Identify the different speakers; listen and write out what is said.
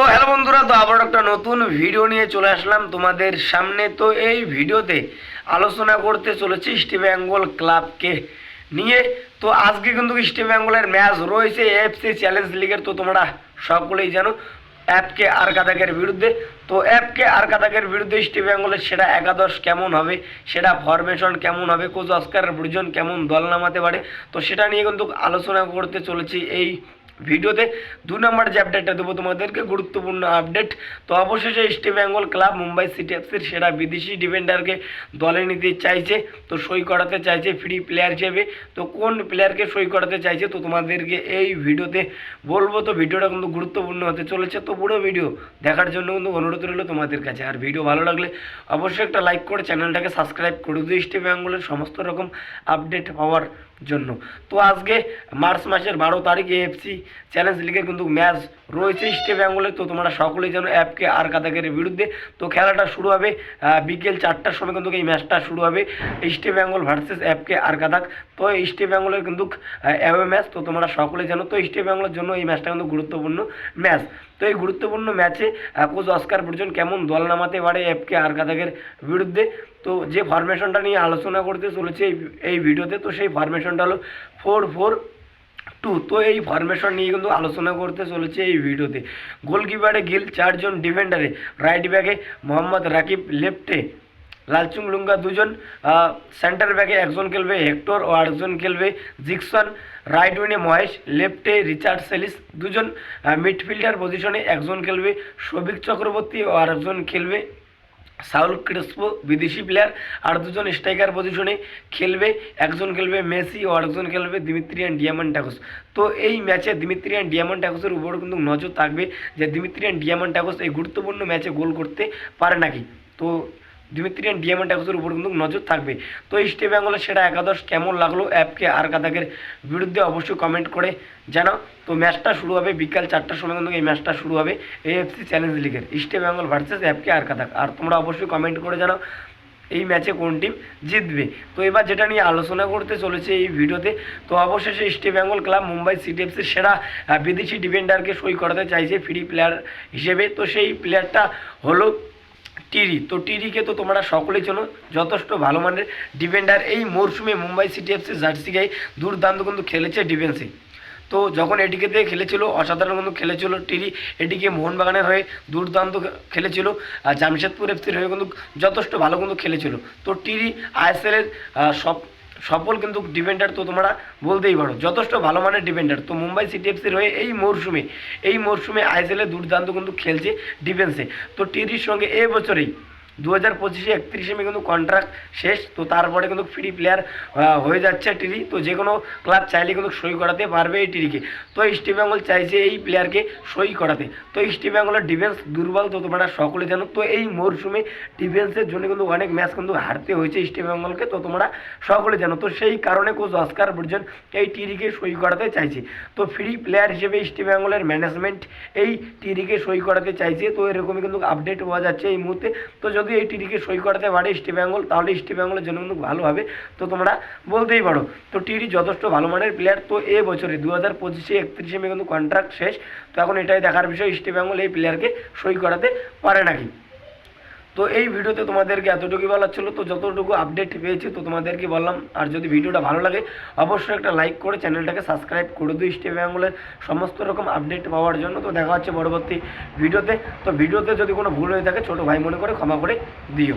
Speaker 1: তো হ্যালো বন্ধুরা, তো আবার একটা নতুন ভিডিও নিয়ে চলে আসলাম তোমাদের সামনে। তো এই ভিডিওতে আলোচনা করতে চলেছি ইস্ট বেঙ্গল ক্লাবকে নিয়ে। তো আজকে কিন্তু ইস্ট বেঙ্গলের ম্যাচ রয়েছে এফসি চ্যালেঞ্জ লিগের তো তোমরা সকলেই জানো অ্যাপকে আর কাদাকের বিরুদ্ধে। তো অ্যাপকে আর কাদাকের বিরুদ্ধে ইস্ট বেঙ্গলের সেটা একাদশ কেমন হবে সেটা ফরমেশন কেমন হবে, কোচ অস্কার ব্রিজন কেমন দল নামাতে পারে, তো সেটা নিয়ে কিন্তু আলোচনা করতে চলেছি এই ভিডিওতে দু নম্বর যে আপডেটটা দেবো তোমাদেরকে, গুরুত্বপূর্ণ আপডেট তো অবশেষে East Bengal club Mumbai City এফসির সেরা বিদেশি ডিফেন্ডারকে দলে নিতে চাইছে। তো সই করাতে চাইছে ফ্রি প্লেয়ার হিসেবে। তো কোন প্লেয়ারকে সই করাতে চাইছে, তো তোমাদেরকে এই ভিডিওতে বলব। তো ভিডিওটা কিন্তু গুরুত্বপূর্ণ হতে চলেছে। তো পুরো ভিডিও দেখার জন্য কিন্তু অনুরোধ রইল তোমাদের কাছে। আর ভিডিও ভালো লাগলে অবশ্যই একটা লাইক করে চ্যানেলটাকে সাবস্ক্রাইব করে দিও। ইস্ট বেঙ্গলের সমস্ত রকম আপডেট পাওয়ার জন্য। তো আজকে মার্চ মাসের বারো তারিখে এফসি চ্যালেঞ্জ লিগের কিন্তু ম্যাচ রয়েছে ইস্ট বেঙ্গলে তো তোমরা সকলেই জানো অ্যাপকে আর কাদাকের বিরুদ্ধে। তো খেলাটা শুরু হবে বিকেল চারটার সময় কিন্তু এই ম্যাচটা শুরু হবে। ইস্ট বেঙ্গল ভার্সেস অ্যাপকে আর কাদাক। তো ইস্ট বেঙ্গলের কিন্তু অ্যাওয়ে ম্যাচ তো তোমরা সকলেই জানো, তো ইস্ট বেঙ্গলের জন্য এই ম্যাচটা কিন্তু গুরুত্বপূর্ণ ম্যাচ তো এই গুরুত্বপূর্ণ ম্যাচে কোচ অস্কার পর্যন্ত কেমন দল নামাতে পারে এফকে আর কাদাকের বিরুদ্ধে? তো যে ফরমেশনটা নিয়ে আলোচনা করতে চলেছে এই এই ভিডিওতে, তো সেই ফরমেশনটা হলো ফোর ফোর টু তো এই ফরমেশন নিয়ে কিন্তু আলোচনা করতে চলেছে এই ভিডিওতে। গোলকিপারে গিল চারজন ডিফেন্ডারে রাইট ব্যাকে মোহাম্মদ রাকিব লেফটে লালচুং লুঙ্গা দুজন সেন্টার ব্যাকে একজন খেলবে হেক্টর ও আরেকজন খেলবে জিকসন রাইট উইনে মহেশ লেফটে রিচার্ড সেলিস দুজন মিডফিল্ডার পজিশনে একজন খেলবে সৌভিক চক্রবর্তী ও আরেকজন খেলবে সাউল ক্রিস্পো, বিদেশি প্লেয়ার আর দুজন স্ট্রাইকার পজিশনে খেলবে, একজন খেলবে মেসি ও আরেকজন খেলবে দিমিত্রিয়ান ডিয়ামন্ড ট্যাকোস তো এই ম্যাচে দিমিত্রিয়ান ডিয়ামন্ড ট্যাকোসের উপর কিন্তু নজর থাকবে যে দিমিত্রিয়ান ডিয়ামন্ড ট্যাকোস এই গুরুত্বপূর্ণ ম্যাচে গোল করতে পারে নাকি। তো দিমিত্রিয়ান ডিয়ামন্ড ট্যাকোসের উপর কিন্তু নজর থাকবে। তো ইস্ট বেঙ্গলের সেটা একাদশ কেমন লাগল অ্যাপকে আর কাদাকের বিরুদ্ধে অবশ্যই কমেন্ট করে জানাও। তো ম্যাচটা শুরু হবে বিকাল চারটার সময় কিন্তু এই ম্যাচটা শুরু হবে এএফসি চ্যালেঞ্জ লিগের ইস্ট বেঙ্গল ভার্সেস অ্যাপকে আর কাদাক আর তোমরা অবশ্যই কমেন্ট করে জানাও এই ম্যাচে কোন টিম জিতবে। তো এবার যেটা নিয়ে আলোচনা করতে চলেছে এই ভিডিওতে, তো অবশেষে East Bengal club Mumbai City এফসির সেরা বিদেশি ডিফেন্ডারকে সই করাতে চাইছে ফ্রি প্লেয়ার হিসেবে। তো সেই প্লেয়ারটা হলো টিরি। তো টিরিকে তো তোমরা সকলেই চলো যথেষ্ট ভালো মানের ডিফেন্ডার এই মরশুমে মুম্বাই সিটি এফসি জার্সি গায়ে দুর্দান্ত কিন্তু খেলেছে ডিফেন্সে তো যখন এটিকে দিয়ে খেলেছিল, অসাধারণ কিন্তু খেলেছিল টিরি। এটিকে মোহনবাগানের হয়ে দুর্দান্ত খেলেছিল, আর জামশেদপুর এফসির হয়ে কিন্তু যথেষ্ট ভালো কিন্তু খেলেছিল। তো টিরি আইএসএলের সব সফল কিন্তু ডিফেন্ডার তো তোমরা বলতেই পারো। যথেষ্ট ভালো মানের ডিফেন্ডার তো মুম্বাই সিটি এফসির হয়ে এই মরশুমে এই মরশুমে আইএসএলে দুর্দান্ত কিন্তু খেলছে ডিফেন্সে তো টিরির সঙ্গে এবছরেই বছরেই দু হাজার পঁচিশে একত্রিশে মে কিন্তু কন্ট্রাক্ট শেষ, তো তারপরে কিন্তু ফ্রি প্লেয়ার হয়ে যাচ্ছে টিরি তো যে কোনো ক্লাব চাইলে কিন্তু সই করাতে পারবে এই টিরিকে তো ইস্ট বেঙ্গল চাইছে এই প্লেয়ারকে সই করাতে। তো ইস্ট বেঙ্গলের ডিফেন্স দুর্বল, তো তোমরা সকলে জানো, তো এই মরশুমে ডিফেন্সের জন্য কিন্তু অনেক ম্যাচ কিন্তু হারতে হয়েছে ইস্ট বেঙ্গলকে তো তোমরা সকলে জানো। তো সেই কারণে কোচ অস্কার বুর্জন এই টিরিকে সই করাতে চাইছে। তো ফ্রি প্লেয়ার হিসেবে ইস্ট বেঙ্গলের ম্যানেজমেন্ট এই টিরিকে সই করাতে চাইছে, তো এরকমই কিন্তু আপডেট পাওয়া যাচ্ছে এই মুহূর্তে। তো যদি এই টিডিকে সই করাতে পারে ইস্ট বেঙ্গল তাহলে ইস্ট বেঙ্গলের জন্য কিন্তু ভালো হবে। তো তোমরা বলতেই পারো, তো টিডি যথেষ্ট ভালো মানের প্লেয়ার তো এ বছরে দু হাজার পঁচিশে একত্রিশে মে কিন্তু কন্ট্রাক্ট শেষ। তো এখন এটাই দেখার বিষয় ইস্ট বেঙ্গল এই প্লেয়ারকে সই করাতে পারে নাকি? তো এই ভিডিওতে তোমাদেরকে এতটুকুই বলার ছিল, তো যতটুকু আপডেট পেয়েছি তো তোমাদেরকে বললাম। আর যদি ভিডিওটা ভালো লাগে, অবশ্যই একটা লাইক করে চ্যানেলটাকে সাবস্ক্রাইব করে দিই স্টে বেঙ্গলের সমস্ত রকম আপডেট পাওয়ার জন্য। তো দেখা হচ্ছে পরবর্তী ভিডিওতে। তো ভিডিওতে যদি কোনো ভুল হয়ে থাকে, ছোটো ভাই মনে করে ক্ষমা করে দিও।